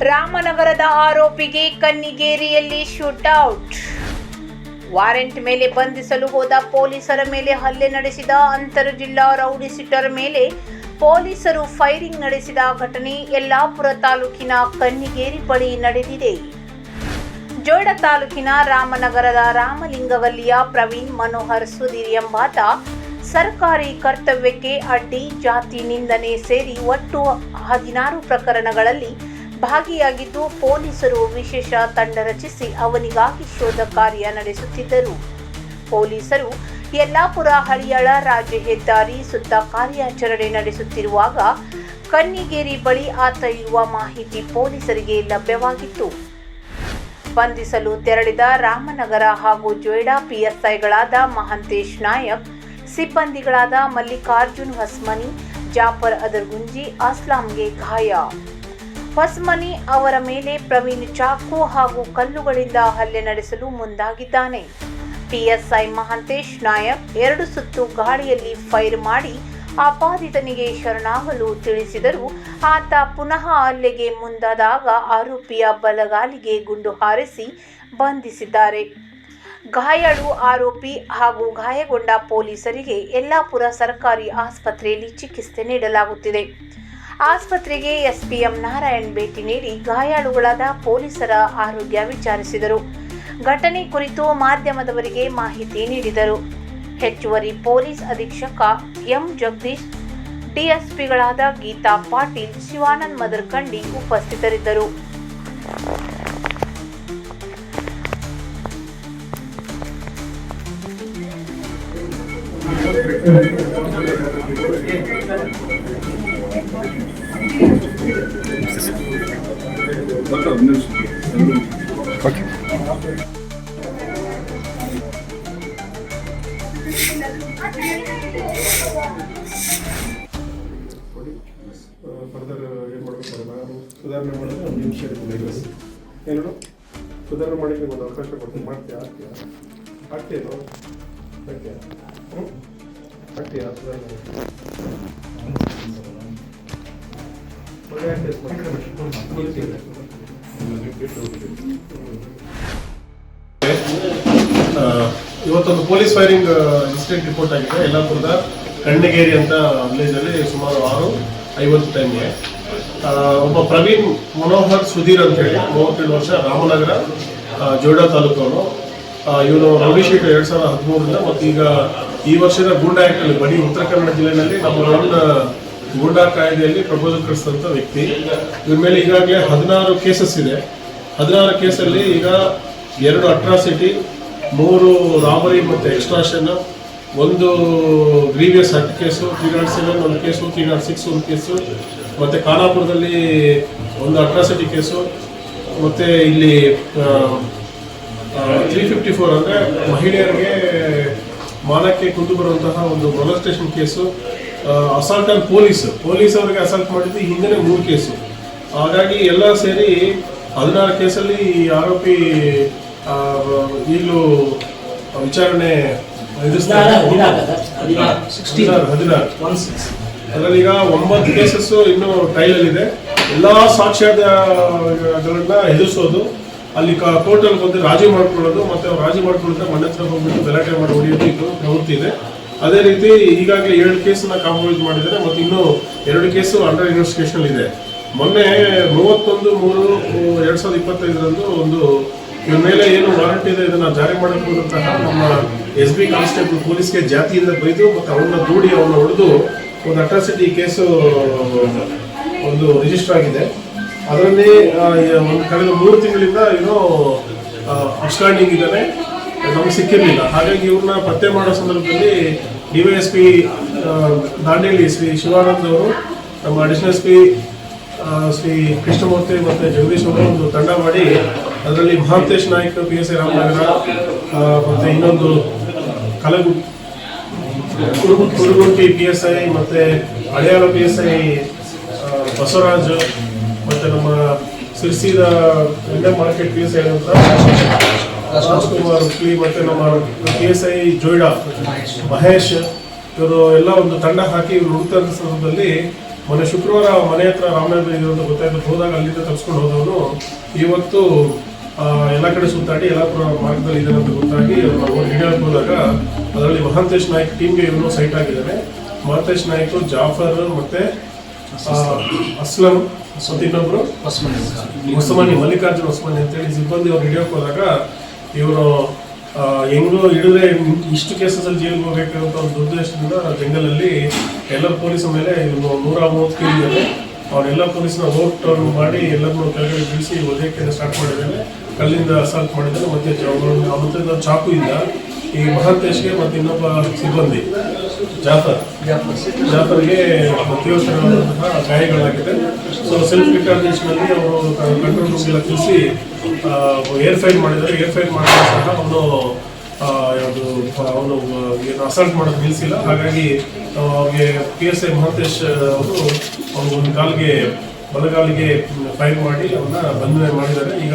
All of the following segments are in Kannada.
ರಾಮನಗರದ ಆರೋಪಿಗೆ ಕನ್ನಿಗೇರಿಯಲ್ಲಿ ಶೂಟೌಟ್. ವಾರೆಂಟ್ ಮೇಲೆ ಬಂಧಿಸಲು ಹೋದ ಪೊಲೀಸರ ಮೇಲೆ ಹಲ್ಲೆ ನಡೆಸಿದ ಅಂತರ್ ಜಿಲ್ಲಾ ರೌಡಿ ಸಿಟರ್ ಮೇಲೆ ಪೊಲೀಸರು ಫೈರಿಂಗ್ ನಡೆಸಿದ ಘಟನೆ ಯಲ್ಲಾಪುರ ತಾಲೂಕಿನ ಕನ್ನಿಗೇರಿ ಬಳಿ ನಡೆದಿದೆ. ಜೋಡ ತಾಲೂಕಿನ ರಾಮನಗರದ ರಾಮಲಿಂಗವಲ್ಲಿಯ ಪ್ರವೀಣ್ ಮನೋಹರ್ ಸುಧೀರ್ ಎಂಬಾತ ಸರ್ಕಾರಿ ಕರ್ತವ್ಯಕ್ಕೆ ಅಡ್ಡಿ ಜಾತಿ ನಿಂದನೆ ಸೇರಿ ಒಟ್ಟು ಹದಿನಾರು ಪ್ರಕರಣಗಳಲ್ಲಿ ಭಾಗಿಯಾಗಿದ್ದು ಪೊಲೀಸರು ವಿಶೇಷ ತಂಡ ರಚಿಸಿ ಅವನಿಗಾಗಿ ಶೋಧ ಕಾರ್ಯ ನಡೆಸುತ್ತಿದ್ದರು. ಪೊಲೀಸರು ಯಲ್ಲಾಪುರ ಹಳಿಯಾಳ ರಾಜ್ಯ ಹೆದ್ದಾರಿ ಸುತ್ತ ಕಾರ್ಯಾಚರಣೆ ನಡೆಸುತ್ತಿರುವಾಗ ಕಣ್ಣಿಗೇರಿ ಬಳಿ ಆತ ಇರುವ ಮಾಹಿತಿ ಪೊಲೀಸರಿಗೆ ಲಭ್ಯವಾಗಿತ್ತು. ಬಂಧಿಸಲು ತೆರಳಿದ ರಾಮನಗರ ಹಾಗೂ ಜೊಯ್ಡಾ ಪಿಎಸ್ಐಗಳಾದ ಮಹಂತೇಶ್ ನಾಯಕ್, ಸಿಬ್ಬಂದಿಗಳಾದ ಮಲ್ಲಿಕಾರ್ಜುನ್ ಹಸ್ಮನಿ, ಜಾಫರ್ ಅದರ್ಗುಂಜಿ, ಅಸ್ಲಾಂಗೆ ಗಾಯ. ಹೊಸ್ಮನಿ ಅವರ ಮೇಲೆ ಪ್ರವೀಣ್ ಚಾಕು ಹಾಗೂ ಕಲ್ಲುಗಳಿಂದ ಹಲ್ಲೆ ನಡೆಸಲು ಮುಂದಾಗಿದ್ದಾನೆ. ಪಿಎಸ್ಐ ಮಹಂತೇಶ್ ನಾಯಕ್ ಎರಡು ಸುತ್ತು ಗಾಳಿಯಲ್ಲಿ ಫೈರ್ ಮಾಡಿ ಆಪಾದಿತನಿಗೆ ಶರಣಾಗಲು ತಿಳಿಸಿದರು. ಆತ ಪುನಃ ಹಲ್ಲೆಗೆ ಮುಂದಾದಾಗ ಆರೋಪಿಯ ಬಲಗಾಲಿಗೆ ಗುಂಡು ಹಾರಿಸಿ ಬಂಧಿಸಿದ್ದಾರೆ. ಗಾಯಾಳು ಆರೋಪಿ ಹಾಗೂ ಗಾಯಗೊಂಡ ಪೊಲೀಸರಿಗೆ ಯಲ್ಲಾಪುರ ಸರ್ಕಾರಿ ಆಸ್ಪತ್ರೆಯಲ್ಲಿ ಚಿಕಿತ್ಸೆ ನೀಡಲಾಗುತ್ತಿದೆ. ಆಸ್ಪತ್ರೆಗೆ ಎಸ್ಪಿಎಂ ನಾರಾಯಣ್ ಭೇಟಿ ನೀಡಿ ಗಾಯಾಳುಗಳಾದ ಪೊಲೀಸರ ಆರೋಗ್ಯ ವಿಚಾರಿಸಿದರು. ಘಟನೆ ಕುರಿತು ಮಾಧ್ಯಮದವರಿಗೆ ಮಾಹಿತಿ ನೀಡಿದರು. ಹೆಚ್ಚುವರಿ ಪೊಲೀಸ್ ಅಧೀಕ್ಷಕ ಎಂ ಜಗದೀಶ್, ಡಿಎಸ್ಪಿಗಳಾದ ಗೀತಾ ಪಾಟೀಲ್, ಶಿವಾನಂದ್ ಮದರ್ಕಂಡಿ ಉಪಸ್ಥಿತರಿದ್ದರು. ಫರ್ದರ್ ಮಾಡಬೇಕು ನಾನು ಸುಧಾರಣೆ ಮಾಡಿದ್ರೆ ಒಂದು ನಿಮಿಷ ಏನು ಸುಧಾರಣೆ ಮಾಡಿದ್ರೆ ಒಂದು ಅವಕಾಶ ಕೊಡ್ತೀನಿ ಮಾಡ್ತೀಯಾ ಆಗ್ತೀಯಾ ಆಗ್ತೀಯಾ ಹ್ಞೂ ಆಗ್ತೀಯಾ ಸುಧಾರಣೆ ಒಳ್ಳೆ ಆಗ್ತದೆ ಆ, ಇವತ್ತೊಂದು ಪೊಲೀಸ್ ಫೈರಿಂಗ್ ಇನ್ಸಿಡೆಂಟ್ ರಿಪೋರ್ಟ್ ಆಗಿದೆ ಯಲ್ಲಾಪುರದ ಕಣ್ಣಗೇರಿ ಅಂತ ವಿಲೇಜಲ್ಲಿ ಸುಮಾರು ಆರು, ಐವತ್ತು ಟೈಮ್ಗೆ ಒಬ್ಬ ಪ್ರವೀಣ್ ಮನೋಹರ್ ಸುಧೀರ್ ಅಂತ ಹೇಳಿ, ಮೂವತ್ತೇಳು ವರ್ಷ, ರಾಮನಗರ ಜೋಡಾ ತಾಲೂಕವನು. ಇವನು ಶೀಟ್ ಎರಡ್ ಸಾವಿರದ ಹದಿಮೂರರಿಂದ ಮತ್ತು ಈಗ ಈ ವರ್ಷದ ಗೂಂಡಾ ಆಕ್ಟ್ ಅಲ್ಲಿ ಬರೀ ಉತ್ತರ ಕನ್ನಡ ಜಿಲ್ಲೆಯಲ್ಲಿ ನಮ್ಮ ನನ್ನ ಗೂಂಡಾ ಕಾಯ್ದೆಯಲ್ಲಿ ಪ್ರಪೋಸಲ್ ಕಳಿಸಿದಂಥ ವ್ಯಕ್ತಿ. ಇವ್ರ ಮೇಲೆ ಈಗಾಗಲೇ ಹದಿನಾರು ಕೇಸಸ್ ಇದೆ. ಹದಿನಾರು ಕೇಸಲ್ಲಿ ಈಗ ಎರಡು ಅಟ್ರಾಸಿಟಿ ಮೂರು ರಾಬರಿ ಮತ್ತು ಎಕ್ಸ್ಟ್ರಾಷನ್ ಒಂದು grievous hurt case three naught seven ಒಂದು ಕೇಸು ತ್ರೀ ನಾಟ್ ಸಿಕ್ಸ್ ಒಂದು ಕೇಸು ಮತ್ತು ಖಾನಾಪುರದಲ್ಲಿ ಒಂದು ಅಟ್ರಾಸಿಟಿ ಕೇಸು ಮತ್ತು ಇಲ್ಲಿ ತ್ರೀ ಫಿಫ್ಟಿ ಫೋರ್ ಅಂದರೆ ಮಹಿಳೆಯರಿಗೆ ಮಾನಕ್ಕೆ ಕುಂದು ಬರುವಂತಹ ಒಂದು molestation case assault on police police ಅವರಿಗೆ ಅಸಾಲ್ಟ್ ಮಾಡಿದ್ದು ಹಿಂದೆ ಮೂರು ಕೇಸು ಹಾಗಾಗಿ ಎಲ್ಲ ಸೇರಿ ಹದಿನಾರು ಕೇಸಲ್ಲಿ ಈ ಆರೋಪಿ ಆ, ಈಗಲೂ ವಿಚಾರಣೆ ಎದುರಿಸ್ತಾರೆ ಹದಿನಾರು ಹದಿನಾರು ಅದರಲ್ಲಿ ಈಗ ಒಂಬತ್ತು ಕೇಸಸ್ ಇನ್ನು ಟ್ರಯಲ್ ಇದೆ ಎಲ್ಲಾ ಸಾಕ್ಷ್ಯಗಳನ್ನ ಎದುರಿಸೋದು ಅಲ್ಲಿ ಕೋರ್ಟಲ್ಲಿ ಬಂದು ರಾಜಿ ಮಾಡ್ಕೊಳ್ಳೋದು ಮತ್ತೆ ಅವ್ರು ರಾಜಿ ಮಾಡ್ಕೊಳ್ಳೋದ್ರೆ ಮನೆ ಹತ್ರ ಹೋಗ್ಬಿಟ್ಟು ಗಲಾಟೆ ಮಾಡಿ ಹೊಡೆಯೋದು ಇದು ಪ್ರವೃತ್ತಿ ಇದೆ. ಅದೇ ರೀತಿ ಈಗಾಗಲೇ ಏಳು ಕೇಸನ್ನ ಕಾಂಪ್ರಮೈಸ್ ಮಾಡಿದ್ದಾರೆ ಮತ್ತು ಇನ್ನೂ ಎರಡು ಕೇಸು ಅಂಡರ್ ಇನ್ವೆಸ್ಟಿಗೇಷನ್ ಇದೆ. ಮೊನ್ನೆ ಮೂವತ್ತೊಂದು ಮೂರು ಎರಡ್ ಸಾವಿರದ ಇಪ್ಪತ್ತೈದರಂದು ಒಂದು ಇವ್ರ ಮೇಲೆ ಏನು ವಾರಂಟ್ ಇದೆ ಇದನ್ನ ಜಾರಿ ಅನ್ನೋಂತಹ ನಮ್ಮ ಎಸ್ ಬಿ ಕಾನ್ಸ್ಟೇಬಲ್ ಪೊಲೀಸ್ಗೆ ಜಾತಿಯಿಂದ ಬೈದು ಮತ್ತು ಅವನ್ನ ದೂಡಿ ಅವನ್ನ ಹೊಡೆದು ಒಂದು ಅಟ್ರಾಸಿಟಿ ಕೇಸು ಒಂದು ರಿಜಿಸ್ಟರ್ ಆಗಿದೆ. ಅದರಲ್ಲಿ ಒಂದು ಕಳೆದ ಮೂರು ತಿಂಗಳಿಂದ, ಏನೋ ಅಪ್ಸ್ಟ್ಯಾಂಡಿಂಗ್ ಇದ್ದಾನೆ. ನಮ್ಗೆ ಸಿಕ್ಕಿರಲಿಲ್ಲ. ಹಾಗಾಗಿ ಇವ್ರನ್ನ ಪತ್ತೆ ಮಾಡೋ ಸಂದರ್ಭದಲ್ಲಿ D Y S P Dandeli Shri Shivanand ಅವರು, ನಮ್ಮ additional S P Shri Krishnamurthy ಮತ್ತು ಜಗದೀಶ್ ಅವರು ಒಂದು ತಂಡ ಮಾಡಿ ಅದರಲ್ಲಿ Mahantesh Naik P S I Ramanagar ಮತ್ತು ಇನ್ನೊಂದು ಕಲಗು ಕುರುಗು ಕುರುಗುಂಟಿ ಪಿ ಎಸ್ ಐ ಮತ್ತೆ Haliyal P S I Basavaraj, ಮತ್ತೆ ನಮ್ಮ ಸಿರ್ಸಿದ Indian market P S I ಅಂತ ರಾಜ್ಕುಮಾರ್ ಹುಕ್ಲಿ ಮತ್ತೆ ನಮ್ಮ P S I Joida Mahesh, ಇವರು ಎಲ್ಲ ಒಂದು ತಂಡ ಹಾಕಿ ಇವರು ಹುಡುಕ್ತಾ ಸಂದರ್ಭದಲ್ಲಿ ಮೊನ್ನೆ ಶುಕ್ರವಾರ ಮನೆ ಹತ್ರ ರಾಮನಗರ ಇದೆ ಅಂತ ಗೊತ್ತಾಯ್ತು. ಹೋದಾಗ ಅಲ್ಲಿಂದ ತಪ್ಸ್ಕೊಂಡು ಹೋದವನು. ಇವತ್ತು ಎಲ್ಲ ಕಡೆ ಸುತ್ತಾಡಿ ಯಲ್ಲಾಪುರ ಮಾರ್ಗದಲ್ಲಿ ಇದೆ ಅಂತ ಗೊತ್ತಾಗಿ ನಾವು ಹಿಡಿಯೋಕೆ ಹೋದಾಗ ಅದರಲ್ಲಿ ಮಹಾಂತೇಶ್ ನಾಯ್ಕ್ ಟೀಮ್ಗೆ ಇವನು ಸೈಟ್ ಆಗಿದ್ದಾನೆ ಮಹಾಂತೇಶ್ ನಾಯ್ಕ್ ಜಾಫರ್ ಮತ್ತೆ ಅಸ್ಲಂ ಮತ್ತು ಇನ್ನೊಬ್ರು. ಹೊಸಮನಿ ಮಲ್ಲಿಕಾರ್ಜುನ್ ಹೊಸಮಾನಿ ಅಂತೇಳಿ ಸಿಬ್ಬಂದಿ ಅವ್ರು ಹಿಡಿಯೋಕೆ ಹೋದಾಗ ಇವರು ಹೆಂಗೋ ಹಿಡಿದ್ರೆ ಇಷ್ಟು ಕೇಸಲ್ಲಿ ಜೈಲಿಗೆ ಹೋಗ್ಬೇಕು ಅಂತ ಒಂದು ದುರ್ದೇಶದಿಂದ ಜಂಗಲಲ್ಲಿ ಎಲ್ಲ ಪೊಲೀಸರ ಮೇಲೆ ನೂರ ಮೂವತ್ತು ಕೆ ಇದ್ದಾರೆ ಅವರೆಲ್ಲ ಪೊಲೀಸ್ನ ಓಟ್ ಮಾಡಿ ಎಲ್ಲರನ್ನೂ ಕೆಳಗಡೆ ಬೀಳಿಸಿ ಒದೆಕ್ಕೆ ಸ್ಟಾರ್ಟ್ ಮಾಡಿದ್ದಾರೆ ಕಲ್ಲಿಂದ ಅಸಾಲ್ಟ್ ಮಾಡಿದ್ದಾರೆ. ಮತ್ತೆ ಮತ್ತೆ ಚಾಕು ಇಂದ ಈ ಮಹಂತೇಶ್ಗೆ ಮತ್ತೆ ಇನ್ನೊಬ್ಬ ಸಿಬ್ಬಂದಿ, ಜಾಫರ್. ಜಾಫರ್ಗೆ ತೀವ್ರತರವಾದಂತಹ ಗಾಯಗಳಾಗಿದೆ. ಸೊ ಸೆಲ್ಫ್ ರಿಟಾರ್ಡೇಷನ್ ಅಲ್ಲಿ ಅವರು ಕಂಟ್ರೋಲ್ ಎಲ್ಲ ತಿಳಿಸಿ ಏರ್ ಫೈಲ್ ಮಾಡಿದ್ದಾರೆ. ಏರ್ ಫೈಲ್ ಮಾಡಿದ್ರೆ ಸಹ ಅವನು ಯಾವುದು, ಅವನು, ಏನು ಅಸಾಲ್ಟ್ ಮಾಡೋದು ನಿಲ್ಲಿಸಿಲ್ಲ ಹಾಗಾಗಿ ಅವ್ರಿಗೆ ಪಿ ಎಸ್ ಐ ಮಹಂತೇಶ್ ಅವರು ಒಂದು ಕಾಲಿಗೆ, ಬಲಗಾಲಿಗೆ ಫೈರ್ ಮಾಡಿ ಅವನ್ನ ಬಂಧನೆ ಮಾಡಿದ್ದಾರೆ. ಈಗ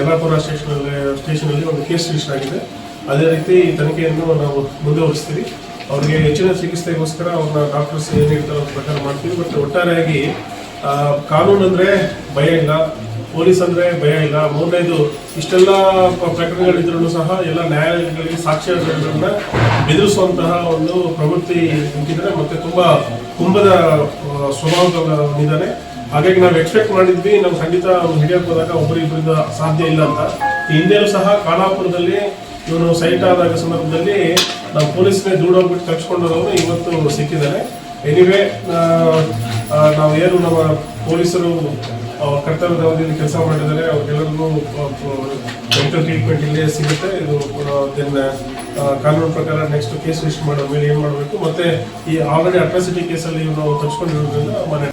ಯಲ್ಲಾಪುರ ಸ್ಟೇಷನಲ್ಲಿ ಸ್ಟೇಷನಲ್ಲಿ ಒಂದು ಕೇಸ್ ರಿಜಿಸ್ಟರ್ ಆಗಿದೆ. ಅದೇ ರೀತಿ ತನಿಖೆಯನ್ನು ನಾವು ಮುಂದುವರಿಸ್ತೀವಿ. ಅವರಿಗೆ ಹೆಚ್ಚಿನ ಚಿಕಿತ್ಸೆಗೋಸ್ಕರ ಅವ್ರನ್ನ ಡಾಕ್ಟರ್ಸ್ ಏನು ಅದ್ರ ಪ್ರಕಾರ ಮಾಡ್ತೀವಿ. ಬಟ್ ಒಟ್ಟಾರೆಯಾಗಿ ಕಾನೂನು ಅಂದರೆ ಭಯ ಇಲ್ಲ ಪೊಲೀಸ್ ಅಂದರೆ ಭಯ ಇಲ್ಲ. ಮೂರನೇದು ಇಷ್ಟೆಲ್ಲ ಪ್ರಕರಣಗಳಿದ್ರೂ ಸಹ ಎಲ್ಲ ನ್ಯಾಯಾಲಯಗಳಿಗೆ ಸಾಕ್ಷ್ಯಗಳನ್ನ ಬೆದರಿಸುವಂತಹ ಒಂದು ಪ್ರವೃತ್ತಿ ನಿಂತಿದ್ದಾರೆ ಮತ್ತೆ ತುಂಬ ಕುಂಭದ ಆ, ಸ್ವಭಾವದ ಹೊಂದಿದ್ದಾನೆ ಹಾಗಾಗಿ ನಾವು ಎಕ್ಸ್ಪೆಕ್ಟ್ ಮಾಡಿದ್ವಿ ನಮ್ಮ ಖಂಡಿತ ಅವ್ನು ಹಿಡಿಯೋಕೆ ಹೋದಾಗ ಒಬ್ಬರಿಬ್ಬರಿಂದ ಸಾಧ್ಯ ಇಲ್ಲ ಅಂತ. ಹಿಂದೆಯೂ ಸಹ ಖಾನಾಪುರದಲ್ಲಿ ಇವನು ಸೈಟ್ ಆದಾಗ ಸಂದರ್ಭದಲ್ಲಿ ನಾವು ಪೊಲೀಸ್ನೇ ದೂಡೋಗ್ಬಿಟ್ಟು ತಪ್ಪಿಸ್ಕೊಂಡವರು ಇವತ್ತು ಸಿಕ್ಕಿದ್ದಾರೆ. ಎನಿವೇ ನಾವು ಏನು ನಮ್ಮ ಪೊಲೀಸರು ಕರ್ತವ್ಯದ ಅವಧಿಯಲ್ಲಿ ಕೆಲಸ ಮಾಡಿದ್ದಾರೆ ಅವ್ರಿಗೆಲ್ಲರಿಗೂ ಮೆಡಿಕಲ್ ಟ್ರೀಟ್ಮೆಂಟ್ ಇಲ್ಲೇ ಸಿಗುತ್ತೆ. ಇದು ದೆನ್ ಕಾನೂನು ಪ್ರಕಾರ ನೆಕ್ಸ್ಟ್ ಕೇಸ್ ರಿಜಿಸ್ಟರ್ ಮಾಡೋ ಮೇಲೆ ಏನು ಮಾಡಬೇಕು? ಮತ್ತೆ ಈ ಆಲ್ರೆಡಿ ಅಟ್ರಾಸಿಟಿ ಕೇಸಲ್ಲಿ ಇವನು ತಪ್ಪಿಸ್ಕೊಂಡಿರೋದ್ರಿಂದ ಮನೆ